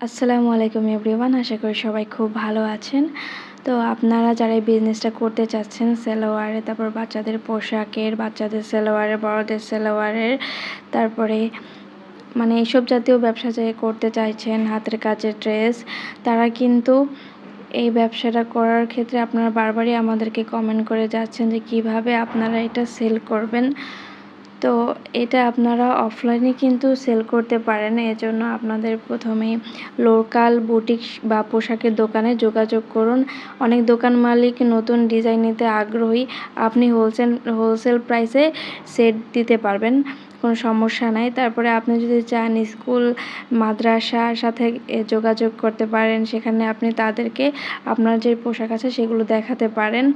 আসসালামু আলাইকুম এভরিওয়ান, আশা করি সবাই খুব ভালো আছেন। তো আপনারা যারা এই বিজনেসটা করতে চাচ্ছেন সেলোয়ারে তারপর বাচ্চাদের পোশাকের, বাচ্চাদের সেলোয়ারের বড়দের সেলোয়ারের তারপরে মানে এইসব জাতীয় ব্যবসা যে করতে চাইছেন, হাতের কাজের ড্রেস তারা কিন্তু এই ব্যবসাটা করার ক্ষেত্রে আপনারা বারবারই আমাদেরকে কমেন্ট করে যাচ্ছেন যে কীভাবে আপনারা এটা সেল করবেন। তো এটা আপনারা অফলাইনে কিন্তু সেল করতে পারেন। এজন্য আপনাদের প্রথমেই লোকাল বুটিক বা পোশাকের দোকানে যোগাযোগ করুন। অনেক দোকান মালিক নতুন ডিজাইন নিতে আগ্রহী। আপনি হোলসেল হোলসেল প্রাইসে সেট দিতে পারবেন, কোনো সমস্যা নাই। তারপরে আপনি যদি চান স্কুল মাদ্রাসার সাথে যোগাযোগ করতে পারেন, সেখানে আপনি তাদেরকে আপনার যে পোশাক আছে সেগুলো দেখাতে পারেন।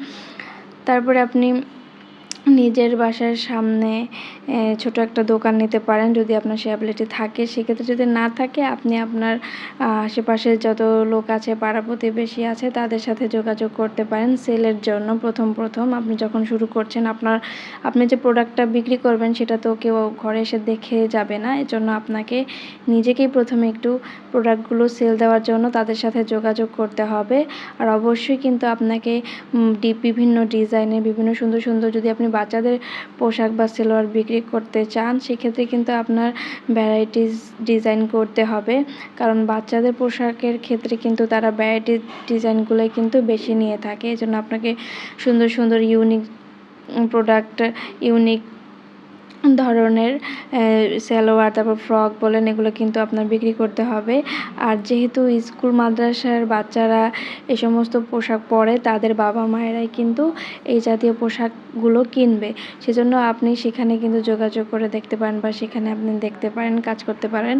তারপরে আপনি নিজের বাসার সামনে ছোট একটা দোকান নিতে পারেন যদি আপনার সে অ্যাবিলিটি থাকে। সেক্ষেত্রে যদি না থাকে, আপনি আপনার আশেপাশে যত লোক আছে, পাড়া প্রতিবেশী আছে, তাদের সাথে যোগাযোগ করতে পারেন সেলের জন্য। প্রথম প্রথম আপনি যখন শুরু করছেন আপনার, আপনি যে প্রোডাক্টটা বিক্রি করবেন সেটা তো কেউ ঘরে এসে দেখে যাবে না। এজন্য আপনাকে নিজেকেই প্রথমে একটু প্রোডাক্টগুলো সেল দেওয়ার জন্য তাদের সাথে যোগাযোগ করতে হবে। আর অবশ্যই কিন্তু আপনাকে বিভিন্ন ডিজাইনের, বিভিন্ন সুন্দর সুন্দর যদি আপনি বাচ্চাদের পোশাক বা সেলোয়ার বিক্রি করতে চান, সেক্ষেত্রে কিন্তু আপনার ভ্যারাইটিস ডিজাইন করতে হবে। কারণ বাচ্চাদের পোশাকের ক্ষেত্রে কিন্তু তারা ভ্যারাইটিস ডিজাইনগুলোই কিন্তু বেশি নিয়ে থাকে। এজন্য আপনাকে সুন্দর সুন্দর ইউনিক প্রোডাক্ট ইউনিক ধরনের সালোয়ার, তারপর ফ্রক বলেন, এগুলো কিন্তু আপনার বিক্রি করতে হবে। আর যেহেতু স্কুল, মাদ্রাসার বাচ্চারা এ সমস্ত পোশাক পরে, তাদের বাবা মায়েরাই কিন্তু এই জাতীয় পোশাকগুলো কিনবে। সেজন্য আপনি সেখানে কিন্তু যোগাযোগ করে দেখতে পারেন বা সেখানে আপনি দেখতে পারেন, কাজ করতে পারেন।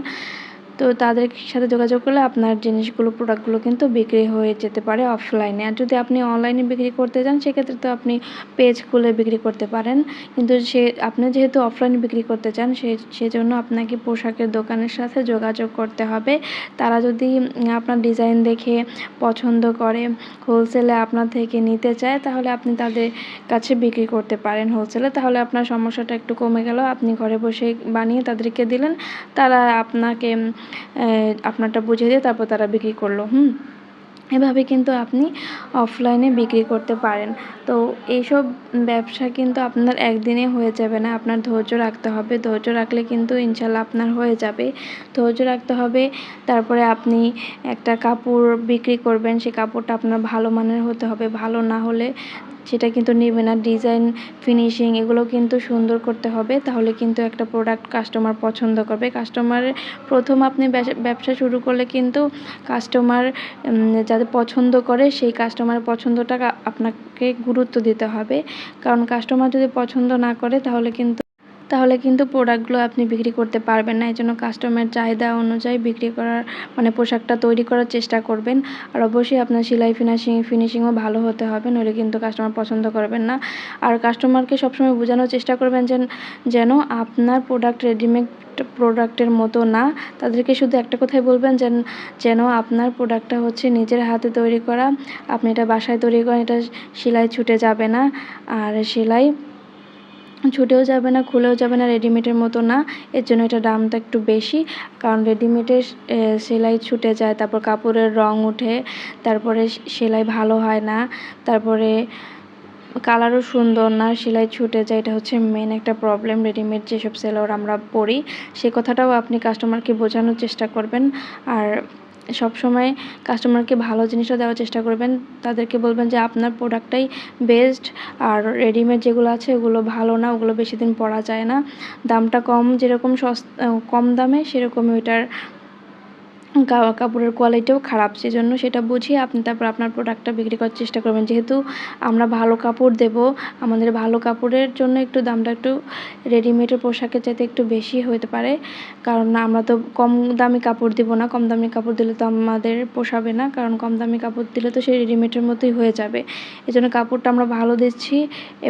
তো তাদের সাথে যোগাযোগ করলে আপনার জিনিসগুলো প্রোডাক্টগুলো কিন্তু বিক্রি হয়ে যেতে পারে অফলাইনে আর যদি আপনি অনলাইনে বিক্রি করতে যান সেক্ষেত্রে তো আপনি পেজ খুলে বিক্রি করতে পারেন। কিন্তু সে, আপনি যেহেতু অফলাইনে বিক্রি করতে চান, সে, সেজন্য আপনাকে পোশাকের দোকানের সাথে যোগাযোগ করতে হবে। তারা যদি আপনার ডিজাইন দেখে পছন্দ করে হোলসেলে আপনার থেকে নিতে চায়, তাহলে আপনি তাদের কাছে বিক্রি করতে পারেন হোলসেলে তাহলে আপনার সমস্যাটা একটু কমে গেল। আপনি ঘরে বসে বানিয়ে তাদেরকে দিলেন, তারা আপনাকে আপনারটা বুঝিয়ে দিয়ে তারপর তারা বিক্রি করল, হুম? এভাবে কিন্তু আপনি অফলাইনে বিক্রি করতে পারেন। তো এইসব ব্যবসা কিন্তু আপনার একদিনে হয়ে যাবে না, আপনার ধৈর্য রাখতে হবে। ধৈর্য রাখলে কিন্তু ইনশাল্লাহ আপনার হয়ে যাবে। ধৈর্য রাখতে হবে, তারপরে আপনি একটা কাপড় বিক্রি করবেন সেই কাপড়টা আপনার ভালো মানের হতে হবে, ভালো না হলে সেটা কিন্তু নেবে না। ডিজাইন, ফিনিশিং এগুলো কিন্তু সুন্দর করতে হবে। তাহলে কিন্তু একটা প্রোডাক্ট কাস্টমার পছন্দ করবে। কাস্টমার প্রথম আপনি ব্যবসা শুরু করলে কিন্তু কাস্টমার যাদের পছন্দ করে সেই কাস্টমারের পছন্দটা আপনাকে গুরুত্ব দিতে হবে। কারণ কাস্টমার যদি পছন্দ না করে তাহলে কিন্তু তাহলে কিন্তু প্রোডাক্টগুলো আপনি বিক্রি করতে পারবেন না। এই জন্য কাস্টমার চাহিদা অনুযায়ী বিক্রি করার মানে পোশাকটা তৈরি করার চেষ্টা করবেন। আর অবশ্যই আপনার সেলাই ফিনিশিং ফিনিশিংও ভালো হতে হবে, নইলে কিন্তু কাস্টমার পছন্দ করবেন না। আর কাস্টমারকে সবসময় বোঝানোর চেষ্টা করবেন যেন যেন আপনার প্রোডাক্ট রেডিমেড প্রোডাক্টের মতো না। তাদেরকে শুধু একটা কথাই বলবেন যেন যেন আপনার প্রোডাক্টটা হচ্ছে নিজের হাতে তৈরি করা। আপনি এটা বাসায় তৈরি করেন, এটা সেলাই ছুটে যাবে না। আর সেলাই ছুটেও যাবে না, খুলেও যাবে না রেডিমেডের মতো না। এর জন্য এটা দামটা একটু বেশি। কারণ রেডিমেডের সেলাই ছুটে যায়, তারপর কাপড়ের রং উঠে তারপরে সেলাই ভালো হয় না, তারপরে কালারও সুন্দর না, সেলাই ছুটে যায়। এটা হচ্ছে মেন একটা প্রবলেম রেডিমেড যেসব সেলোয়ার আমরা পরি সে কথাটাও আপনি কাস্টমারকে বোঝানোর চেষ্টা করবেন। আর সব সময় কাস্টমারকে ভালো জিনিসটা দেওয়ার চেষ্টা করবেন। তাদেরকে বলবেন যে, আপনার প্রোডাক্টটাই বেস্ট আর রেডিমেড যেগুলো আছে, ওগুলো ভালো না, ওগুলো বেশি দিন পরা যায় না। দামটা কম, যেরকম সস্তা, কম দামে সেরকমই ওইটার কাপড়ের কোয়ালিটিও খারাপ, সেজন্য সেটা বুঝিয়ে আপনি তারপর আপনার প্রোডাক্টটা বিক্রি করার চেষ্টা করবেন। যেহেতু আমরা ভালো কাপড় দেব, আমাদের ভালো কাপড়ের জন্য একটু দামটা একটু রেডিমেডের পোশাকের চাইতে একটু বেশি হতে পারে। কারণ আমরা তো কম দামি কাপড় দিব না, কম দামি কাপড় দিলে তো আমাদের পোষাবে না, কারণ কম দামি কাপড় দিলে তো সেই রেডিমেডের মতোই হয়ে যাবে। এই জন্য কাপড়টা আমরা ভালো দিচ্ছি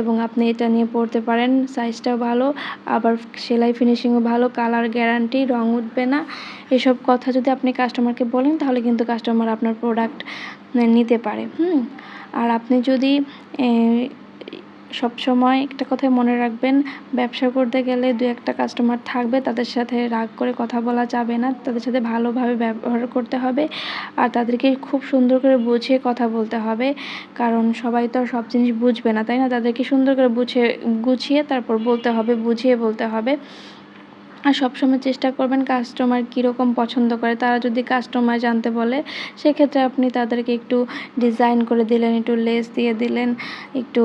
এবং আপনি এটা নিয়ে পরতে পারেন সাইজটাও ভালো, আবার সেলাই ফিনিশিংও ভালো কালার গ্যারান্টি রং উঠবে না। এসব কথা যদি আপনি কাস্টমারকে বলেন, তাহলে কিন্তু কাস্টমার আপনার প্রোডাক্ট নিতে পারে, হুম? আর আপনি যদি সবসময় একটা কথাই মনে রাখবেন, ব্যবসা করতে গেলে দু একটা কাস্টমার থাকবে, তাদের সাথে রাগ করে কথা বলা যাবে না, তাদের সাথে ভালোভাবে ব্যবহার করতে হবে, আর তাদেরকে খুব সুন্দর করে বুঝিয়ে কথা বলতে হবে, কারণ সবাই তো আর সব জিনিস বুঝবে না, তাই না? তাদেরকে সুন্দর করে বুঝিয়ে গুছিয়ে তারপর বলতে হবে, বুঝিয়ে বলতে হবে। আর সবসময় চেষ্টা করবেন কাস্টমার কীরকম পছন্দ করে। তারা যদি কাস্টমার জানতে বলে, সেক্ষেত্রে আপনি তাদেরকে একটু ডিজাইন করে দিলেন, একটু লেস দিয়ে দিলেন, একটু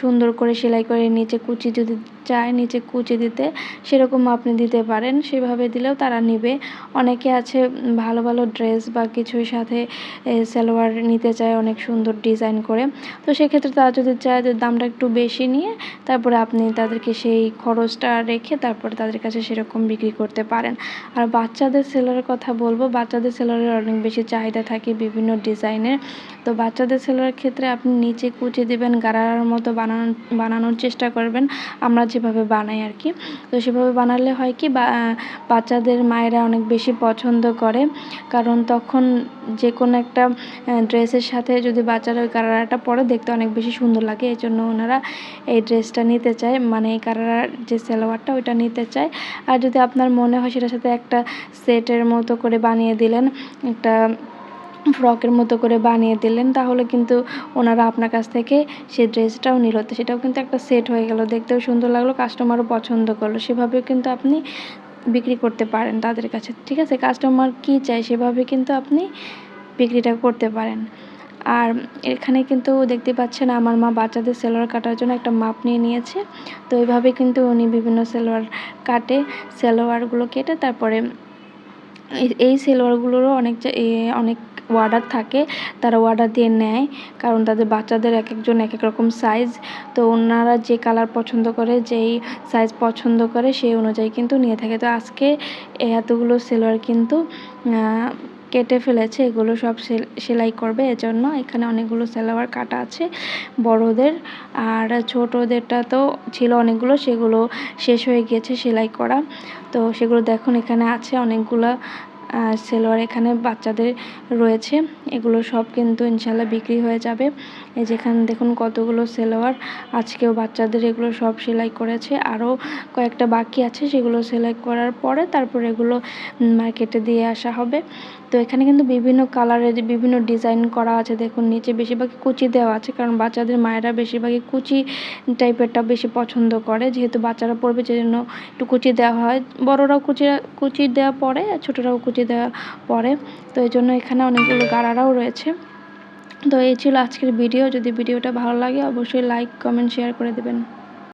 সুন্দর করে সেলাই করে নিচে কুচি যদি চায় নিচে কুচি দিতে, সেরকম আপনি দিতে পারেন। সেভাবে দিলেও তারা নেবে। অনেকে আছে ভালো ভালো ড্রেস বা কিছুর সাথে সালোয়ার নিতে চায় অনেক সুন্দর ডিজাইন করে। তো সেক্ষেত্রে তারা যদি চায় যে দামটা একটু বেশি নিয়ে, তারপরে আপনি তাদেরকে সেই খরচটা রেখে তারপরে তাদের কাছে সেরকম বিক্রি করতে পারেন। আর বাচ্চাদের সেলারের কথা বলব, বাচ্চাদের সেলারের অনেক বেশি চাহিদা থাকে বিভিন্ন ডিজাইনের। তো বাচ্চাদের সেলারের ক্ষেত্রে আপনি নিচে কুচি দেবেন গারার মতো বানানো, বানানোর চেষ্টা করবেন। আমরা যেভাবে বানাই আর কি। তো সেভাবে বানালে হয় কি বাচ্চাদের মায়েরা অনেক বেশি পছন্দ করে। কারণ তখন যে কোনো একটা ড্রেসের সাথে যদি বাচ্চারা ওই কারারাটা পরে, দেখতে অনেক বেশি সুন্দর লাগে। এই জন্য ওনারা এই ড্রেসটা নিতে চায়। মানে এই কারারার যে সালোয়ারটা, ওইটা নিতে চায়। আর যদি আপনার মনে হয় সেটার সাথে একটা সেটের মতো করে বানিয়ে দিলেন, একটা ফ্রকের মতো করে বানিয়ে দিলেন, তাহলে কিন্তু ওনারা আপনার কাছ থেকে সেই ড্রেসটাও নিল। তো সেটাও কিন্তু একটা সেট হয়ে গেল। দেখতেও সুন্দর লাগল কাস্টমারও পছন্দ করল। সেভাবেও কিন্তু আপনি বিক্রি করতে পারেন তাদের কাছে। ঠিক আছে? কাস্টমার কী চায় সেভাবে কিন্তু আপনি বিক্রিটা করতে পারেন। আর এখানে কিন্তু দেখতে পাচ্ছেন, আমার মা বাচ্চাদের সেলোয়ার কাটার জন্য একটা মাপ নিয়ে নিয়েছে। তো এইভাবে কিন্তু উনি বিভিন্ন সেলোয়ার কাটে, সেলোয়ারগুলো কেটে, তারপরে এই সেলোয়ারগুলোরও অনেক অনেক অর্ডার থাকে, তারা অর্ডার দিয়ে নেয়, কারণ তাদের বাচ্চাদের এক একজন এক এক রকম সাইজ তো ওনারা যে কালার পছন্দ করে, যেই সাইজ পছন্দ করে, সেই অনুযায়ী কিন্তু নিয়ে থাকে। তো আজকে এতগুলো সেলোয়ার কিন্তু কেটে ফেলেছে, এগুলো সব সেলাই করবে, এজন্য এখানে অনেকগুলো সেলোয়ার কাটা আছে, বড়দের, আর ছোটোদেরটা তো ছিল অনেকগুলো, সেগুলো শেষ হয়ে গিয়েছে সেলাই করা। তো সেগুলো দেখুন, এখানে আছে অনেকগুলো সেলোয়ার এখানে বাচ্চাদের রয়েছে। এগুলো সব কিন্তু ইনশাল্লাহ বিক্রি হয়ে যাবে। এই যেখানে দেখুন কতগুলো সেলোয়ার। আজকেও বাচ্চাদের এগুলো সব সেলাই করেছে। আরও কয়েকটা বাকি আছে, সেগুলো সেলাই করার পরে তারপর এগুলো মার্কেটে দিয়ে আসা হবে। তো এখানে কিন্তু বিভিন্ন কালারের বিভিন্ন ডিজাইন করা আছে। দেখুন নিচে বেশিরভাগই কুচি দেওয়া আছে, কারণ বাচ্চাদের মায়েরা বেশিরভাগই কুচি টাইপেরটা বেশি পছন্দ করে। যেহেতু বাচ্চারা পড়বে জন্য একটু কুচি দেওয়া হয়। বড়রাও কুচি কুচি দেওয়া পরে ছোটরাও কুচি দেওয়া পরে। তো এই জন্য এখানে অনেকগুলো গাড়ারাও রয়েছে। তো এই ছিল আজকের ভিডিও। যদি ভিডিওটা ভালো লাগে, অবশ্যই লাইক কমেন্ট শেয়ার করে দেবেন।